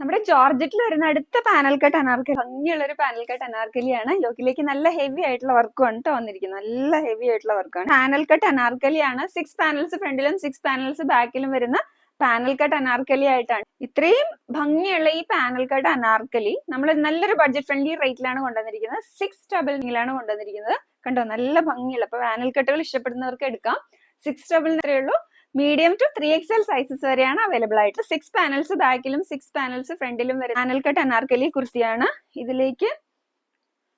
നമ്മുടെ ജോർജറ്റിൽ വരുന്ന അടുത്ത പാനൽ കട്ട് അനാർക്കലി ഭംഗിയുള്ള ഒരു പാനൽ കട്ട് അനാർക്കലിയാണ്. യോക്കിലേക്ക് നല്ല ഹെവി ആയിട്ടുള്ള വർക്കാണ് കേട്ടോ വന്നിരിക്കുന്നത്. നല്ല ഹെവി ആയിട്ടുള്ള വർക്കാണ് പാനൽ കട്ട് അനാർക്കലിയാണ്. സിക്സ് പാനൽസ് ഫ്രണ്ടിലും സിക്സ് പാനൽസ് ബാക്കിലും വരുന്ന പാനൽ കട്ട് അനാർക്കലി ആയിട്ടാണ്. ഇത്രയും ഭംഗിയുള്ള ഈ പാനൽ കട്ട് അനാർക്കലി നമ്മൾ നല്ലൊരു ബഡ്ജറ്റ് ഫ്രണ്ട്ലി റേറ്റിലാണ് കൊണ്ടുവന്നിരിക്കുന്നത് സിക്സ് ഡബിളിലാണ് കൊണ്ടുവന്നിരിക്കുന്നത്. കണ്ടോ? നല്ല ഭംഗിയുള്ള. അപ്പൊ പാനൽ കട്ടുകൾ ഇഷ്ടപ്പെടുന്നവർക്ക് എടുക്കാം. സിക്സ് ഡബിൾ ഉള്ളൂ. Medium to three X L sizes വരെയാണ് അവൈലബിൾ ആയിട്ട്. സിക്സ് പാനൽസ് ബാക്കിലും സിക്സ് പാനൽസ് ഫ്രണ്ടിലും വരെ. പാനൽ കട്ട് അനാർക്കലി കുർത്തിയാണ്. ഇതിലേക്ക്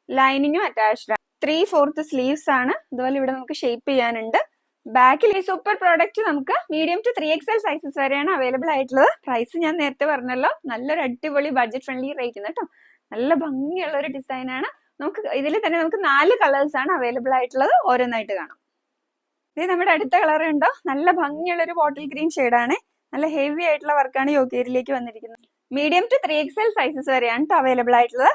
ലൈനിങ്ങും അറ്റാച്ച്ഡ് ആണ്. ത്രീ ഫോർത്ത് സ്ലീവ്സ് ആണ്. അതുപോലെ ഇവിടെ നമുക്ക് ഷേപ്പ് ചെയ്യാനുണ്ട്. ബാക്കിൽ ഈ സൂപ്പർ പ്രോഡക്റ്റ് നമുക്ക് medium to three X L sizes വരെയാണ് അവൈലബിൾ ആയിട്ടുള്ളത്. പ്രൈസ് ഞാൻ നേരത്തെ പറഞ്ഞല്ലോ. നല്ലൊരു അടിപൊളി ബഡ്ജറ്റ് ഫ്രണ്ട്ലി റേറ്റ് കേട്ടോ. നല്ല ഭംഗിയുള്ള ഒരു ഡിസൈനാണ് നമുക്ക് ഇതിൽ തന്നെ നമുക്ക് നാല് കളേഴ്സ് ആണ് അവൈലബിൾ ആയിട്ടുള്ളത്. ഓരോന്നായിട്ട് കാണാം. ഇത് നമ്മുടെ അടുത്ത കളർ ഉണ്ടോ? നല്ല ഭംഗിയുള്ള ഒരു ബോട്ടിൽ ഗ്രീൻ ആണ്. നല്ല ഹെവി ആയിട്ടുള്ള വർക്കാണ് യോഗ്യയിലേക്ക് വന്നിരിക്കുന്നത്. Medium to three L sizes വരെയാണ് അവൈലബിൾ ആയിട്ടുള്ളത്.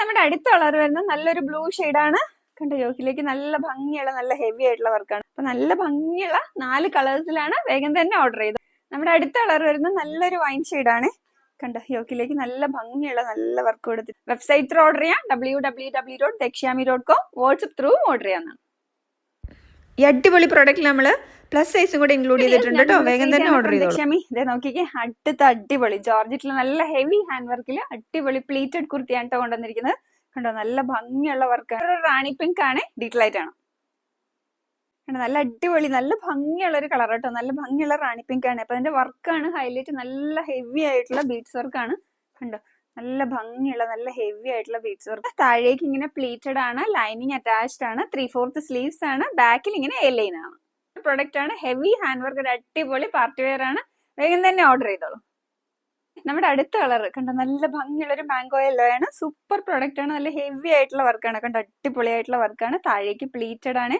നമ്മുടെ അടുത്ത കളർ വരുന്നത് നല്ലൊരു ബ്ലൂ ആണ്. കണ്ടോ യോക്കിലേക്ക് നല്ല ഭംഗിയുള്ള നല്ല ഹെവി ആയിട്ടുള്ള വർക്കാണ് അപ്പൊ നല്ല ഭംഗിയുള്ള നാല് കളേഴ്സിലാണ് വേഗം തന്നെ ഓർഡർ ചെയ്തത്. നമ്മുടെ അടുത്ത കളർ വരുന്നത് നല്ലൊരു വൈൻ ആണ്. കണ്ടോ യോക്കിലേക്ക് നല്ല ഭംഗിയുള്ള നല്ല വർക്ക് കൊടുത്തിട്ട്. വെബ്സൈറ്റ് ഓർഡർ ചെയ്യാം. W W W dot Dakshyami dot com WhatsApp through order ചെയ്യാവുന്നതാണ്. ഈ അടിപൊളി പ്രോഡക്റ്റ് നമ്മൾ പ്ലസ് സൈസും കൂടെ ഇൻക്ലൂഡ് ചെയ്തിട്ടുണ്ട് കേട്ടോ വേഗം തന്നെ ഓർഡർ ചെയ്തോളൂ. ഇതേ നോക്കിക്കേ അടുത്ത അടിപൊളി ജോർജറ്റിൽ നല്ല ഹെവി ഹാൻഡ് വർക്കിൽ അടിപൊളി പ്ലീറ്റഡ് കുർത്തിയാണ് കേട്ടോ കൊണ്ടുവന്നിരിക്കുന്നത്. കണ്ടോ നല്ല ഭംഗിയുള്ള വർക്കാണ് റാണി പിങ്ക് ആണ് ഡീറ്റെയിൽ ആയിട്ടാണ് കണ്ടോ നല്ല അടിപൊളി നല്ല ഭംഗിയുള്ള ഒരു കളർ കേട്ടോ നല്ല ഭംഗിയുള്ള റാണി പിങ്ക് ആണ്. അപ്പൊ അതിന്റെ വർക്കാണ് ഹൈലൈറ്റ് നല്ല ഹെവി ആയിട്ടുള്ള ബീഡ്സ് വർക്കാണ് കണ്ടോ നല്ല ഭംഗിയുള്ള നല്ല ഹെവി ആയിട്ടുള്ള ബീഡ്സ് വർക്ക് താഴേക്ക് ഇങ്ങനെ പ്ലീറ്റഡ് ആണ് ലൈനിങ് അറ്റാച്ച്ഡ് ആണ് ത്രീ ഫോർത്ത് സ്ലീവ്സ് ആണ് ബാക്കിൽ ഇങ്ങനെ എലൈൻ ലൈൻ ആണ്. പ്രൊഡക്റ്റ് ആണ് ഹെവി ഹാൻഡ് വർക്ക് ഒരു അടിപൊളി പാർട്ടി വെയർ ആണ്. വേഗം തന്നെ ഓർഡർ ചെയ്തോളൂ. നമ്മുടെ അടുത്ത കളർ കണ്ടോ? നല്ല ഭംഗിയുള്ള ഒരു മാംഗോ യെല്ലോ ആണ്. സൂപ്പർ പ്രൊഡക്റ്റ് ആണ്. നല്ല ഹെവി ആയിട്ടുള്ള വർക്കാണ് കണ്ടോ? അടിപൊളി ആയിട്ടുള്ള വർക്കാണ് താഴേക്ക് പ്ലീറ്റഡ് ആണ്.